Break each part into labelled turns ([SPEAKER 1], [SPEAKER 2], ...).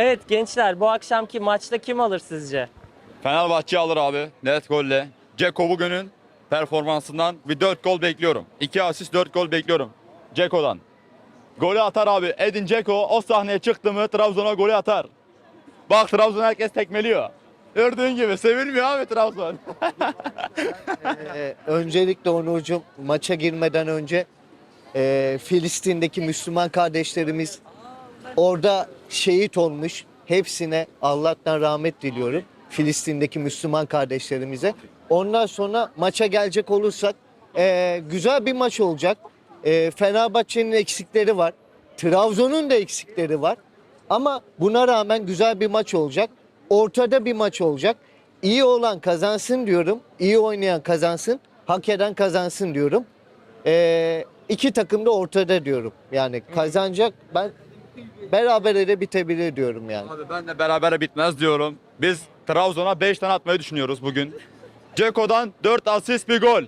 [SPEAKER 1] Evet gençler bu akşamki maçta kim alır sizce?
[SPEAKER 2] Fenerbahçe alır abi. Net golle. Ceko bugünün performansından bir 4 gol bekliyorum. 2 asist 4 gol bekliyorum. Ceko'dan. Golü atar abi. Edin Ceko o sahneye çıktı mı Trabzon'a golü atar. Bak Trabzon herkes tekmeliyor. Gördüğün gibi sevilmiyor abi Trabzon.
[SPEAKER 3] Ee, öncelikle Onurcuğum maça girmeden önce e, Filistin'deki Müslüman kardeşlerimiz orada şehit olmuş. Hepsine Allah'tan rahmet diliyorum. Filistin'deki Müslüman kardeşlerimize. Ondan sonra maça gelecek olursak e, güzel bir maç olacak. E, Fenerbahçe'nin eksikleri var. Trabzon'un da eksikleri var. Ama buna rağmen güzel bir maç olacak. Ortada bir maç olacak. İyi olan kazansın diyorum. İyi oynayan kazansın. Hak eden kazansın diyorum. Ee, iki takım da ortada diyorum. Yani kazanacak. Ben berabere de bitebilir diyorum yani.
[SPEAKER 2] Abi ben de berabere bitmez diyorum. Biz Trabzon'a 5 tane atmayı düşünüyoruz bugün. Ceko'dan 4 asist bir gol.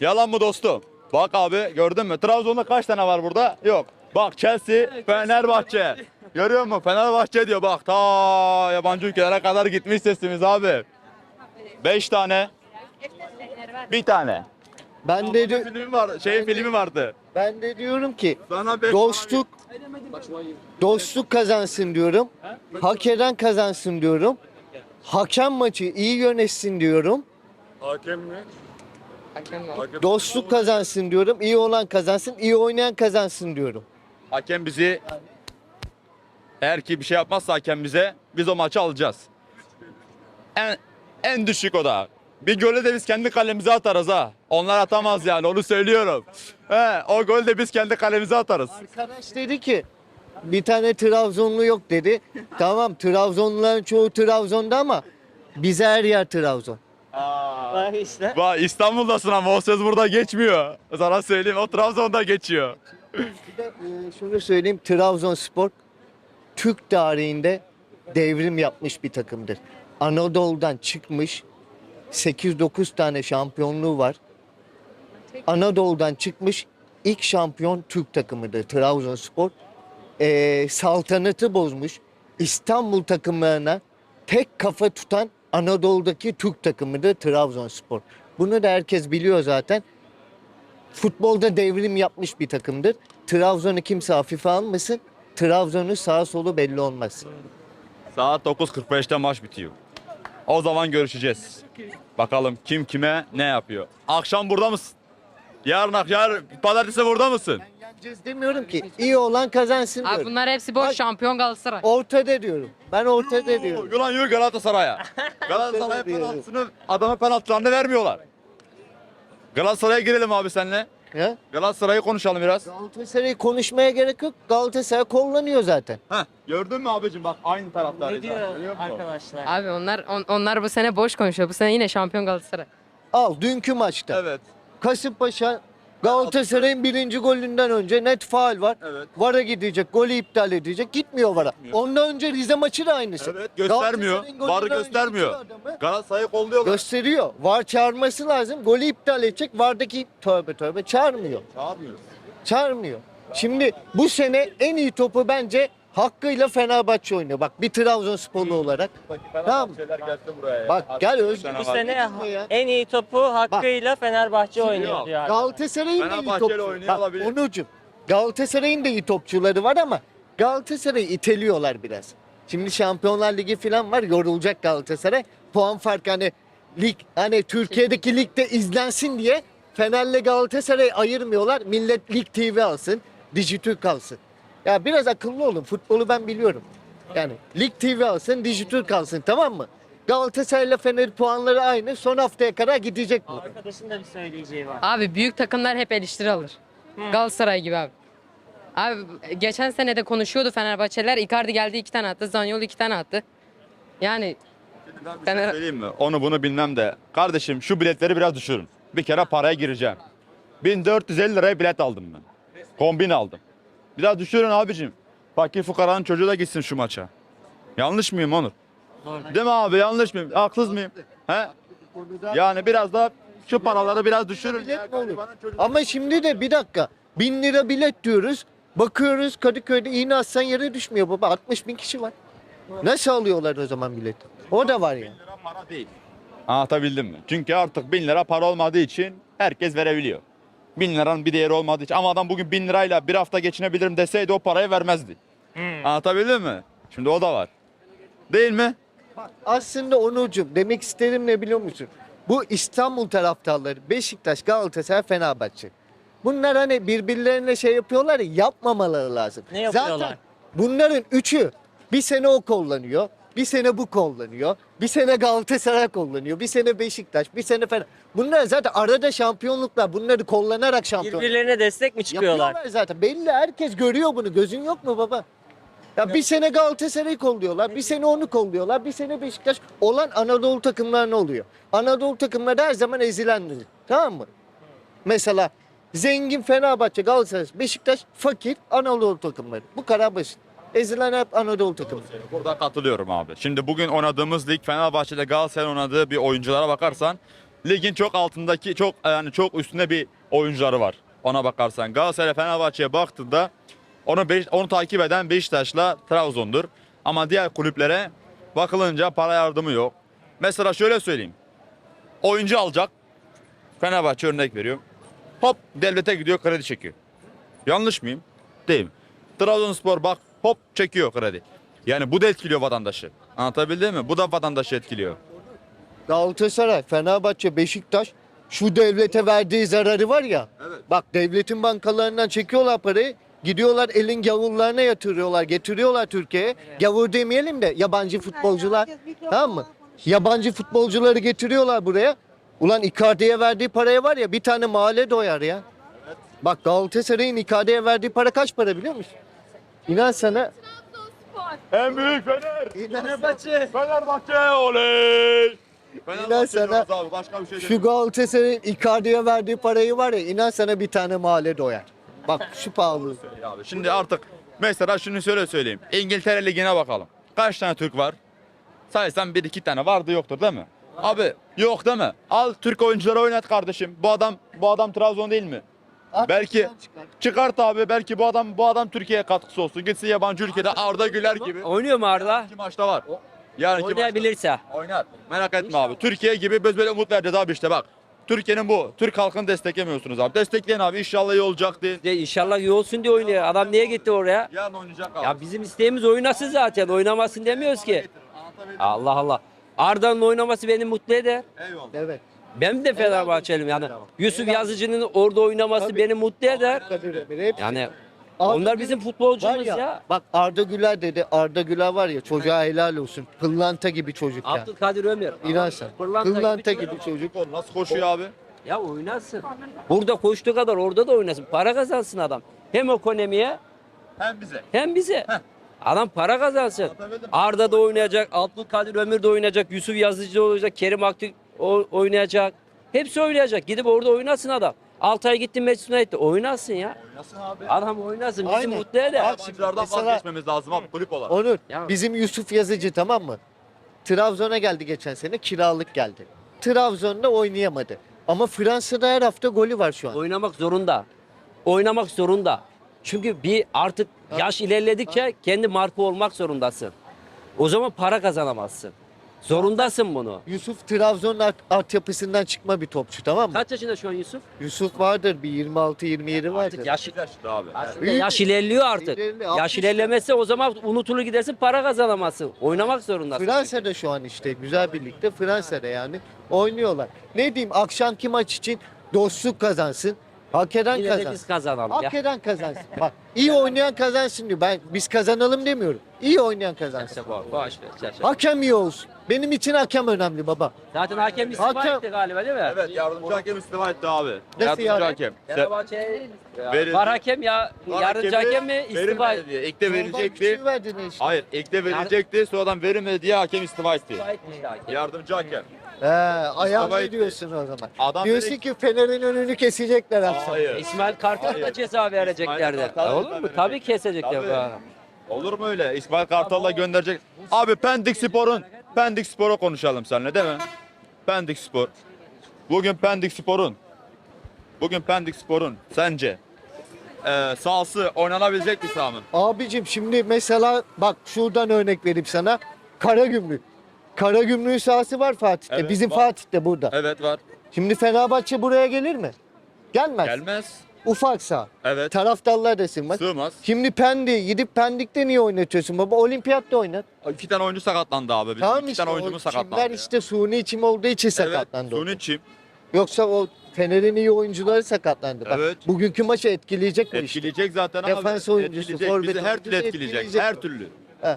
[SPEAKER 2] Yalan mı dostum? Bak abi gördün mü? Trabzon'da kaç tane var burada? Yok. Bak Chelsea, Fenerbahçe. Görüyor musun? Fenerbahçe diyor bak ta yabancı ülkelere kadar gitmiş sesimiz abi. 5 tane. Bir tane.
[SPEAKER 3] Ben de
[SPEAKER 2] Filmi var, şey filmi vardı.
[SPEAKER 3] ben de diyorum ki
[SPEAKER 2] Sana beş
[SPEAKER 3] dostluk dostluk kazansın diyorum. Hak eden kazansın diyorum. Hakem maçı iyi yönetsin diyorum.
[SPEAKER 2] Hakem mi?
[SPEAKER 3] Dostluk kazansın diyorum. İyi olan kazansın, iyi oynayan kazansın diyorum.
[SPEAKER 2] Hakem bizi eğer ki bir şey yapmazsa hakem bize biz o maçı alacağız. En en düşük o da. Bir golü de biz kendi kalemize atarız ha. Onlar atamaz yani onu söylüyorum. He, o golü de biz kendi kalemize atarız.
[SPEAKER 3] Arkadaş dedi ki bir tane Trabzonlu yok dedi. tamam Trabzonluların çoğu Trabzon'da ama bize her yer Trabzon.
[SPEAKER 1] Bak işte.
[SPEAKER 2] Bak İstanbul'dasın ama o söz burada geçmiyor. Sana söyleyeyim o Trabzon'da geçiyor.
[SPEAKER 3] Bir de e, şunu söyleyeyim Trabzonspor Türk tarihinde devrim yapmış bir takımdır. Anadolu'dan çıkmış 8-9 tane şampiyonluğu var. Anadolu'dan çıkmış ilk şampiyon Türk takımıdır Trabzonspor. E, saltanatı bozmuş. İstanbul takımlarına tek kafa tutan Anadolu'daki Türk takımıdır Trabzonspor. Bunu da herkes biliyor zaten futbolda devrim yapmış bir takımdır. Trabzon'u kimse hafife almasın. Trabzon'un sağ solu belli olmaz.
[SPEAKER 2] Saat 9.45'te maç bitiyor. O zaman görüşeceğiz. Bakalım kim kime ne yapıyor. Akşam burada mısın? Yarın, yarın pazartesi burada mısın?
[SPEAKER 3] Yeneceğiz demiyorum ki. İyi olan kazansın
[SPEAKER 4] Abi
[SPEAKER 3] diyorum.
[SPEAKER 4] bunlar hepsi boş
[SPEAKER 3] Bak-
[SPEAKER 4] şampiyon Galatasaray.
[SPEAKER 3] Ortada diyorum. Ben ortada diyorum.
[SPEAKER 2] Yulan yürü Galatasaray'a. Galatasaray'a penaltısını, adama penaltılarını vermiyorlar. Galatasaray'a girelim abi seninle.
[SPEAKER 3] Ya?
[SPEAKER 2] Galatasaray'ı konuşalım biraz.
[SPEAKER 3] Galatasaray'ı konuşmaya gerek yok. Galatasaray kullanıyor zaten.
[SPEAKER 2] Heh, gördün mü abicim bak aynı
[SPEAKER 1] Ne
[SPEAKER 2] taraftarıyız.
[SPEAKER 1] diyor arkadaşlar?
[SPEAKER 4] Abi onlar on- onlar bu sene boş konuşuyor. Bu sene yine şampiyon Galatasaray.
[SPEAKER 3] Al dünkü maçta.
[SPEAKER 2] Evet.
[SPEAKER 3] Kasımpaşa Galatasaray'ın birinci golünden önce net faal var.
[SPEAKER 2] Evet.
[SPEAKER 3] VAR'a gidecek, golü iptal edecek. Gitmiyor VAR'a. Ondan önce Rize maçı da aynısı.
[SPEAKER 2] Evet göstermiyor.
[SPEAKER 3] Galatasaray'ın
[SPEAKER 2] Varı
[SPEAKER 3] önce
[SPEAKER 2] göstermiyor.
[SPEAKER 3] tutuyor adamı.
[SPEAKER 2] Galatasaray'ı kolluyorlar.
[SPEAKER 3] Gösteriyor. VAR çağırması lazım. Golü iptal edecek. VAR'daki tövbe tövbe çağırmıyor.
[SPEAKER 2] Çağırmıyor.
[SPEAKER 3] Çağırmıyor. Şimdi bu sene en iyi topu bence hakkıyla Fenerbahçe oynuyor. Bak bir Trabzonsporlu olarak. Tamam.
[SPEAKER 2] Şeyler gelsin buraya. ya.
[SPEAKER 3] Bak gel öz.
[SPEAKER 2] Sene
[SPEAKER 1] Bu sene
[SPEAKER 3] ya.
[SPEAKER 1] en iyi topu hakkıyla Fenerbahçe oynuyor diyor.
[SPEAKER 3] Galatasaray'ın da iyi
[SPEAKER 2] Fenerbahçe'yle
[SPEAKER 3] topçu.
[SPEAKER 2] oynuyor
[SPEAKER 3] Bak
[SPEAKER 2] olabilir.
[SPEAKER 3] Onurcuğum. Galatasaray'ın da iyi topçuları var ama Galatasaray'ı iteliyorlar biraz. Şimdi Şampiyonlar Ligi falan var yorulacak Galatasaray. Puan farkı hani lig hani Türkiye'deki ligde izlensin diye Fener'le Galatasaray ayırmıyorlar. Millet Lig TV alsın, Dijitürk alsın. Ya biraz akıllı olun. Futbolu ben biliyorum. Yani Lig TV alsın, Dijitürk alsın tamam mı? Galatasaray'la Fener puanları aynı. Son haftaya kadar gidecek bu.
[SPEAKER 1] Arkadaşın da bir söyleyeceği var.
[SPEAKER 4] Abi büyük takımlar hep eleştiri alır. Galatasaray gibi abi. Abi geçen sene de konuşuyordu Fenerbahçeler. Icardi geldi iki tane attı. Zanyolu iki tane attı. Yani
[SPEAKER 2] Ben bir şey
[SPEAKER 4] Fener-
[SPEAKER 2] söyleyeyim mi? Onu bunu bilmem de. Kardeşim şu biletleri biraz düşürün. Bir kere paraya gireceğim. 1450 liraya bilet aldım ben. Kombin aldım. Biraz düşürün abicim. Fakir fukaranın çocuğu da gitsin şu maça. Yanlış mıyım Onur? Değil mi abi yanlış mıyım? Haksız mıyım? He? Yani biraz da şu paraları biraz düşürün.
[SPEAKER 3] Bilet mi olur? Ama şimdi de bir dakika. Bin lira bilet diyoruz. Bakıyoruz Kadıköy'de iğne atsan yere düşmüyor baba. 60 bin kişi var. Nasıl alıyorlar o zaman bilet? O da var ya.
[SPEAKER 2] Bin lira para değil. Anlatabildim mi? Çünkü artık bin lira para olmadığı için herkes verebiliyor. Bin liranın bir değeri olmadığı için. Ama adam bugün bin lirayla bir hafta geçinebilirim deseydi o parayı vermezdi. Anlatabildim mi? Şimdi o da var. Değil mi?
[SPEAKER 3] Aslında Onurcuğum demek isterim ne biliyor musun? Bu İstanbul taraftarları Beşiktaş, Galatasaray, Fenerbahçe. Bunlar hani birbirlerine şey yapıyorlar ya yapmamaları lazım.
[SPEAKER 1] Ne yapıyorlar?
[SPEAKER 3] Zaten bunların üçü bir sene o kullanıyor. Bir sene bu kullanıyor. Bir sene Galatasaray kullanıyor. Bir sene Beşiktaş. Bir sene Fener. Bunlar zaten arada şampiyonluklar. Bunları kullanarak şampiyon.
[SPEAKER 1] Birbirlerine destek mi çıkıyorlar?
[SPEAKER 3] Yapıyorlar zaten. Belli herkes görüyor bunu. Gözün yok mu baba? Ya bir sene Galatasaray'ı kolluyorlar, bir sene onu kolluyorlar, bir sene Beşiktaş. Olan Anadolu takımlar ne oluyor? Anadolu takımları her zaman ezilendir. Tamam mı? Mesela zengin Fenerbahçe, Galatasaray, Beşiktaş, fakir Anadolu takımları. Bu kadar basit. Ezilen hep Anadolu takımları.
[SPEAKER 2] Burada katılıyorum abi. Şimdi bugün oynadığımız lig Fenerbahçe'de Galatasaray'ın oynadığı bir oyunculara bakarsan ligin çok altındaki çok yani çok üstünde bir oyuncuları var. Ona bakarsan Galatasaray Fenerbahçe'ye baktığında onu beş, onu takip eden Beşiktaş'la Trabzon'dur. Ama diğer kulüplere bakılınca para yardımı yok. Mesela şöyle söyleyeyim. Oyuncu alacak. Fenerbahçe örnek veriyorum. Hop devlete gidiyor kredi çekiyor. Yanlış mıyım? Değil? Trabzonspor bak hop çekiyor kredi. Yani bu da etkiliyor vatandaşı. Anlatabildim mi? Bu da vatandaşı etkiliyor.
[SPEAKER 3] Galatasaray, Fenerbahçe, Beşiktaş şu devlete verdiği zararı var ya.
[SPEAKER 2] Evet.
[SPEAKER 3] Bak devletin bankalarından çekiyorlar parayı. Gidiyorlar elin gavurlarına yatırıyorlar, getiriyorlar Türkiye'ye. Gavur demeyelim de yabancı futbolcular. Tamam mı? Yabancı futbolcuları getiriyorlar buraya. Ulan Icardi'ye verdiği paraya var ya bir tane mahalle doyar ya. Bak Galatasaray'ın Icardi'ye verdiği para kaç para biliyor musun? İnan sana
[SPEAKER 2] En büyük Fener.
[SPEAKER 3] Fenerbahçe.
[SPEAKER 2] Fenerbahçe oley.
[SPEAKER 3] İnan sana
[SPEAKER 2] diyoruz abi, başka bir şey
[SPEAKER 3] Şu Galatasaray'ın Icardi'ye verdiği parayı var ya inan sana bir tane mahalle doyar. Bak şu pahalı.
[SPEAKER 2] abi. Şimdi artık mesela şunu şöyle söyleyeyim. İngiltere Ligi'ne bakalım. Kaç tane Türk var? Saysan bir iki tane vardı yoktur değil mi? Abi yok değil mi? Al Türk oyuncuları oynat kardeşim. Bu adam bu adam Trabzon değil mi? Belki çıkart abi belki bu adam bu adam Türkiye'ye katkısı olsun. Gitsin yabancı ülkede Arda Güler gibi.
[SPEAKER 5] Oynuyor mu Arda?
[SPEAKER 2] İki maçta var. Yarınki maçta.
[SPEAKER 5] Oynayabilirse.
[SPEAKER 2] Oynar. Merak etme abi. Türkiye gibi biz böyle umut vereceğiz abi işte bak. Türkiye'nin bu. Türk halkını desteklemiyorsunuz abi. Destekleyin abi. İnşallah iyi olacak deyin.
[SPEAKER 5] De inşallah iyi olsun diye oynuyor. Adam niye gitti oraya?
[SPEAKER 2] Yarın oynayacak abi.
[SPEAKER 5] Ya bizim isteğimiz oynasın zaten. Oynamasın demiyoruz ki. Allah Allah. Arda'nın oynaması beni mutlu eder.
[SPEAKER 2] Eyvallah.
[SPEAKER 3] Evet.
[SPEAKER 5] Ben de Fenerbahçeliyim yani. Yusuf Yazıcı'nın orada oynaması
[SPEAKER 3] Tabii.
[SPEAKER 5] beni mutlu eder. Yani
[SPEAKER 3] Arda
[SPEAKER 5] onlar
[SPEAKER 3] Güler
[SPEAKER 5] bizim
[SPEAKER 3] var
[SPEAKER 5] futbolcumuz
[SPEAKER 3] ya,
[SPEAKER 5] ya.
[SPEAKER 3] Bak Arda Güler dedi. Arda Güler var ya çocuğa helal olsun. Pırlanta gibi çocuk ya.
[SPEAKER 5] Abdülkadir Ömer.
[SPEAKER 3] İnan sen.
[SPEAKER 5] Pırlanta gibi
[SPEAKER 3] Pırlanta
[SPEAKER 5] çocuk.
[SPEAKER 3] gibi çocuk.
[SPEAKER 2] Nasıl koşuyor abi?
[SPEAKER 5] Ya oynasın. Burada koştuğu kadar orada da oynasın. Para kazansın adam. Hem ekonomiye
[SPEAKER 2] Hem bize.
[SPEAKER 5] hem bize. Adam para kazansın.
[SPEAKER 2] Anlatabildim mi?
[SPEAKER 5] Arda da oynayacak, Abdülkadir Ömür de oynayacak, Yusuf Yazıcı da oynayacak, Kerim Aktürk o- oynayacak. Hepsi oynayacak. Gidip orada oynasın adam. Altay gitti Manchester United'de oynasın ya.
[SPEAKER 2] Nasıl abi?
[SPEAKER 5] Adam oynasın. Bizi
[SPEAKER 3] Aynen.
[SPEAKER 5] mutlu eder.
[SPEAKER 2] Yabancılardan
[SPEAKER 3] Mesela-
[SPEAKER 2] vazgeçmemiz lazım abi kulüp olarak.
[SPEAKER 3] Onur
[SPEAKER 5] Ya-
[SPEAKER 3] bizim Yusuf Yazıcı tamam mı? Trabzon'a geldi geçen sene kiralık geldi. Trabzon'da oynayamadı. Ama Fransa'da her hafta golü var şu an.
[SPEAKER 5] Oynamak zorunda. Oynamak zorunda. Çünkü bir artık yaş ilerledikçe kendi marka olmak zorundasın. O zaman para kazanamazsın. Zorundasın bunu.
[SPEAKER 3] Yusuf Trabzon'un alt, altyapısından çıkma bir topçu tamam mı?
[SPEAKER 5] Kaç yaşında şu an Yusuf?
[SPEAKER 3] Vardır vardır bir 26-27 vardır.
[SPEAKER 5] Artık yaş,
[SPEAKER 2] abi.
[SPEAKER 3] Büyük-
[SPEAKER 5] yaş ilerliyor artık.
[SPEAKER 3] İlerli,
[SPEAKER 5] Yaş
[SPEAKER 3] 60
[SPEAKER 5] ilerlemezse o zaman unutulur gidersin para kazanamazsın. Oynamak zorundasın.
[SPEAKER 3] Fransa'da şu an işte güzel birlikte Fransa'da yani oynuyorlar. Ne diyeyim akşamki maç için dostluk kazansın. Hak eden
[SPEAKER 5] Yine de
[SPEAKER 3] kazansın.
[SPEAKER 5] biz kazanalım ya.
[SPEAKER 3] Hak eden kazansın. Bak iyi oynayan kazansın diyor. Ben biz kazanalım demiyorum. İyi oynayan kazansın.
[SPEAKER 5] İşte bu, boş ver.
[SPEAKER 3] Hakem iyi olsun. Benim için hakem önemli baba.
[SPEAKER 5] Zaten hakem istifa
[SPEAKER 3] Hakem-
[SPEAKER 5] etti galiba değil mi?
[SPEAKER 2] Evet yardımcı hakem istifa etti abi.
[SPEAKER 3] Nasıl
[SPEAKER 2] yardımcı
[SPEAKER 3] yani?
[SPEAKER 2] hakem. Se-
[SPEAKER 5] Fenerbahçe
[SPEAKER 2] Verildi.
[SPEAKER 5] var hakem ya
[SPEAKER 2] Var
[SPEAKER 5] yardımcı
[SPEAKER 2] hakemi
[SPEAKER 5] hakem mi istifa
[SPEAKER 2] verilmedi diye.
[SPEAKER 3] Şey verdin işte.
[SPEAKER 2] Hayır ilk de verecekti sonradan verilmedi diye hakem istifa etti.
[SPEAKER 5] istifa etmişti hakem.
[SPEAKER 2] Yardımcı hakem.
[SPEAKER 3] He, ayağını diyorsun o zaman.
[SPEAKER 2] Adam
[SPEAKER 3] diyorsun
[SPEAKER 2] direkt-
[SPEAKER 3] ki Fener'in önünü kesecekler akşam.
[SPEAKER 2] Hayır.
[SPEAKER 5] İsmail Kartal da
[SPEAKER 2] Hayır.
[SPEAKER 5] ceza vereceklerdi.
[SPEAKER 2] İsmail Kartal'a
[SPEAKER 5] Olur
[SPEAKER 2] ceza
[SPEAKER 5] mu?
[SPEAKER 2] verecek.
[SPEAKER 5] Tabii kesecekler.
[SPEAKER 2] Tabii.
[SPEAKER 5] bu.
[SPEAKER 2] Olur mu öyle? İsmail Kartal'la gönderecek. Abi Pendik Spor'un Pendik Spor'a konuşalım seninle değil mi? Pendik Spor. Bugün Pendik Spor'un Bugün Pendik Spor'un sence e, sahası oynanabilecek bir saha mı?
[SPEAKER 3] Abicim şimdi mesela bak şuradan örnek vereyim sana. Karagümrük. Karagümrük'ün sahası var Fatih'te.
[SPEAKER 2] Evet,
[SPEAKER 3] Bizim
[SPEAKER 2] var.
[SPEAKER 3] Fatih'te burada.
[SPEAKER 2] Evet var.
[SPEAKER 3] Şimdi Fenerbahçe buraya gelir mi? Gelmez.
[SPEAKER 2] Gelmez.
[SPEAKER 3] Ufak saha.
[SPEAKER 2] Evet.
[SPEAKER 3] Taraftarlar da sığmaz.
[SPEAKER 2] Sığmaz.
[SPEAKER 3] Şimdi Pendi gidip Pendik'te niye oynatıyorsun baba? Olimpiyatta oynat.
[SPEAKER 2] İki tane oyuncu sakatlandı abi. Bizim
[SPEAKER 3] tamam
[SPEAKER 2] iki
[SPEAKER 3] işte
[SPEAKER 2] tane oyuncumuz sakatlandı.
[SPEAKER 3] çimler
[SPEAKER 2] ya.
[SPEAKER 3] işte suni çim olduğu için sakatlandı.
[SPEAKER 2] Evet,
[SPEAKER 3] orada.
[SPEAKER 2] suni çim.
[SPEAKER 3] Yoksa o Fener'in iyi oyuncuları sakatlandı. Bak,
[SPEAKER 2] Evet.
[SPEAKER 3] Bugünkü maçı etkileyecek bu işte.
[SPEAKER 2] Etkileyecek zaten abi.
[SPEAKER 3] Defans oyuncusu,
[SPEAKER 2] Etkileyecek. Bizi her türlü etkileyecek.
[SPEAKER 3] etkileyecek
[SPEAKER 2] Her türlü.
[SPEAKER 3] He.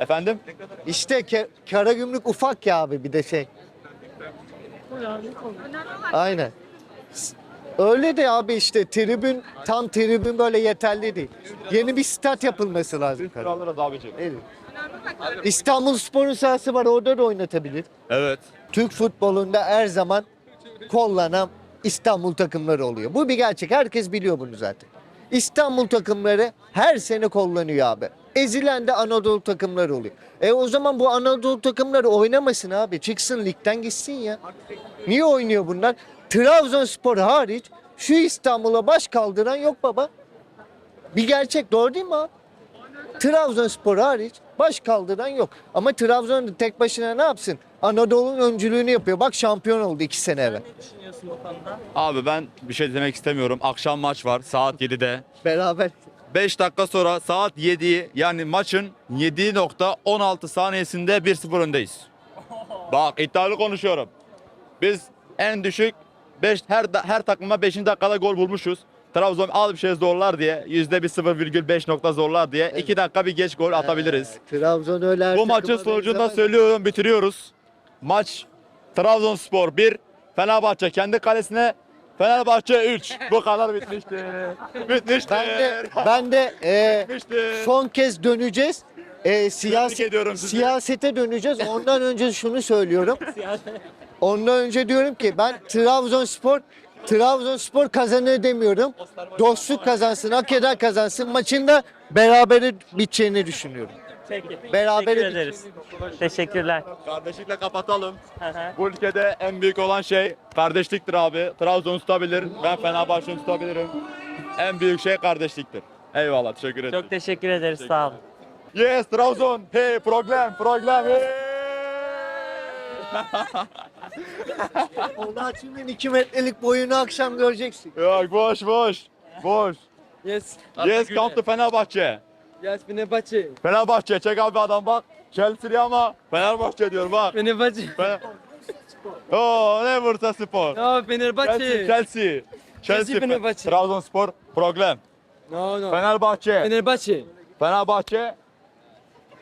[SPEAKER 2] Efendim?
[SPEAKER 3] İşte Ke- Karagümrük ufak ya abi bir de şey. Aynen. S- Öyle de abi işte tribün tam tribün böyle yeterli değil. Yeni bir stat yapılması lazım.
[SPEAKER 2] alırız abicim.
[SPEAKER 3] Evet. İstanbul Spor'un sahası var orada da oynatabilir.
[SPEAKER 2] Evet.
[SPEAKER 3] Türk futbolunda her zaman kollanan İstanbul takımları oluyor. Bu bir gerçek. Herkes biliyor bunu zaten. İstanbul takımları her sene kullanıyor abi. Ezilen de Anadolu takımları oluyor. E o zaman bu Anadolu takımları oynamasın abi. Çıksın ligden gitsin ya. Niye oynuyor bunlar? Trabzonspor hariç şu İstanbul'a baş kaldıran yok baba. Bir gerçek doğru değil mi abi? Trabzonspor hariç baş kaldıran yok. Ama Trabzon tek başına ne yapsın? Anadolu'nun öncülüğünü yapıyor. Bak şampiyon oldu iki sene evvel.
[SPEAKER 1] Ne düşünüyorsun bu konuda?
[SPEAKER 2] Abi ben bir şey demek istemiyorum. Akşam maç var saat 7'de.
[SPEAKER 3] Beraber.
[SPEAKER 2] 5 dakika sonra saat 7 yani maçın 7.16 saniyesinde 1-0 öndeyiz. Bak iddialı konuşuyorum. Biz en düşük 5 her her takıma 5. dakikada gol bulmuşuz. Trabzon al bir şey zorlar diye yüzde bir 0,5 nokta zorlar diye 2 dakika bir geç gol atabiliriz.
[SPEAKER 3] Trabzon öyle
[SPEAKER 2] Bu maçın sonucunda söylüyorum bitiriyoruz. Maç Trabzonspor 1, Fenerbahçe kendi kalesine Fenerbahçe 3. Bu kadar bitmiştir. Bitmiştir.
[SPEAKER 3] Ben de, ben de e, son kez döneceğiz. E, siyaset, siyasete döneceğiz. Ondan önce şunu söylüyorum. Ondan önce diyorum ki ben Trabzonspor Trabzonspor kazanır demiyorum. Dostluk kazansın, hak eder kazansın. Maçında berabere biteceğini düşünüyorum.
[SPEAKER 1] Peki.
[SPEAKER 3] Berabere
[SPEAKER 1] Teşekkür ederiz. Teşekkürler.
[SPEAKER 2] Kardeşlikle kapatalım.
[SPEAKER 1] Hı hı.
[SPEAKER 2] Bu ülkede en büyük olan şey kardeşliktir abi. Trabzon tutabilir, ben Fenerbahçe'yi tutabilirim. En büyük şey kardeşliktir. Eyvallah, teşekkür ederim.
[SPEAKER 1] Çok teşekkür ederiz. Sağ olun.
[SPEAKER 2] Yes, Trabzon. Hey, problem, problem. Hey.
[SPEAKER 3] Ondaç'ın 2 metrelik boyunu akşam göreceksin.
[SPEAKER 2] Yok, boş, boş. Boş.
[SPEAKER 6] Yes.
[SPEAKER 2] Yes, come to Fenerbahçe.
[SPEAKER 6] Yes, Fenerbahçe.
[SPEAKER 2] Fenerbahçe, çek abi adam bak. Chelsea'li ama Fenerbahçe diyor bak.
[SPEAKER 6] Fenerbahçe.
[SPEAKER 2] Fener... Oh, ne Bursa Spor.
[SPEAKER 6] No,
[SPEAKER 2] Chelsea,
[SPEAKER 6] Fenerbahçe.
[SPEAKER 2] Chelsea. Chelsea,
[SPEAKER 6] Fenerbahçe.
[SPEAKER 2] Trabzonspor, problem.
[SPEAKER 6] No, no.
[SPEAKER 2] Fenerbahçe.
[SPEAKER 6] Fenerbahçe.
[SPEAKER 2] Fenerbahçe